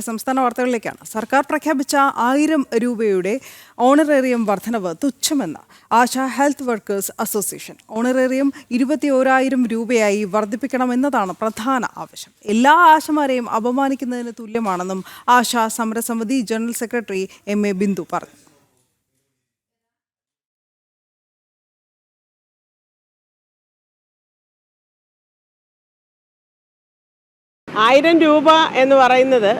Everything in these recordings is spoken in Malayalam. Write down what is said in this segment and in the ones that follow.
സംസ്ഥാന വാർത്തകളിലേക്കാണ്. സർക്കാർ പ്രഖ്യാപിച്ച ആയിരം രൂപയുടെ ഓണറേറിയം വർധനവ് തുച്ഛമെന്ന് ASHA health workers association. Honorarium ഇരുപത്തി ഓരായിരം രൂപയായി വർദ്ധിപ്പിക്കണമെന്നതാണ് പ്രധാന ആവശ്യം. എല്ലാ ആശമാരെയും അപമാനിക്കുന്നതിന് തുല്യമാണെന്നും ആശ സമരസമിതി general secretary M A Bindu പറഞ്ഞു. ആയിരം രൂപ എന്ന് പറയുന്നത്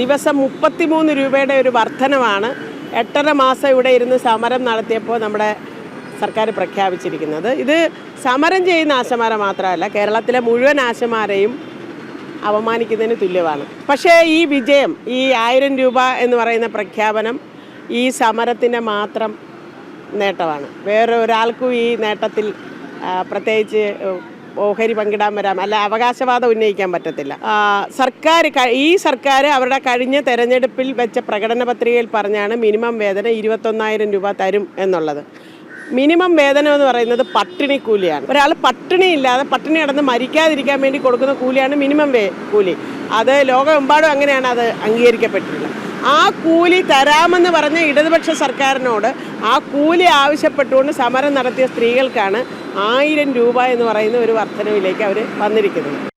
ദിവസം മുപ്പത്തിമൂന്ന് രൂപയുടെ ഒരു വർധനമാണ് എട്ടര മാസം ഇവിടെ ഇരുന്ന് സമരം നടത്തിയപ്പോൾ നമ്മുടെ സർക്കാർ പ്രഖ്യാപിച്ചിരിക്കുന്നത്. ഇത് സമരം ചെയ്യുന്ന ആശമാരെ മാത്രമല്ല കേരളത്തിലെ മുഴുവൻ ആശമാരെയും അപമാനിക്കുന്നതിന് തുല്യമാണ്. പക്ഷേ ഈ വിജയം ഈ ആയിരം രൂപ എന്ന് പറയുന്ന പ്രഖ്യാപനം ഈ സമരത്തിന്റെ മാത്രം നേട്ടമാണ്. വേറെ ഒരാൾക്കും ഈ നേട്ടത്തിൽ പ്രത്യേകിച്ച് ഓഹരി പങ്കിടാൻ വരാം. അല്ല അവകാശവാദം ഉന്നയിക്കാൻ പറ്റത്തില്ല. സർക്കാർ ഈ സർക്കാർ അവരുടെ കഴിഞ്ഞ തെരഞ്ഞെടുപ്പിൽ വെച്ച പ്രകടന പത്രികയിൽ പറഞ്ഞാണ് മിനിമം വേതനം ഇരുപത്തൊന്നായിരം രൂപ തരും എന്നുള്ളത്. മിനിമം വേതനം എന്ന് പറയുന്നത് പട്ടിണി കൂലിയാണ്. ഒരാൾ പട്ടിണി ഇല്ലാതെ പട്ടിണി കിടന്ന് മരിക്കാതിരിക്കാൻ വേണ്ടി കൊടുക്കുന്ന കൂലിയാണ് മിനിമം വേ കൂലി. അത് ലോകമെമ്പാടും അങ്ങനെയാണ് അത് അംഗീകരിക്കപ്പെട്ടിട്ടുള്ളത്. ആ കൂലി തരാമെന്ന് പറഞ്ഞ ഇടതുപക്ഷ സർക്കാരിനോട് ആ കൂലി ആവശ്യപ്പെട്ടുകൊണ്ട് സമരം നടത്തിയ സ്ത്രീകൾക്കാണ് ആയിരം രൂപ എന്ന് പറയുന്ന ഒരു വർധനവിലേക്ക് അവർ വന്നിരിക്കുന്നത്.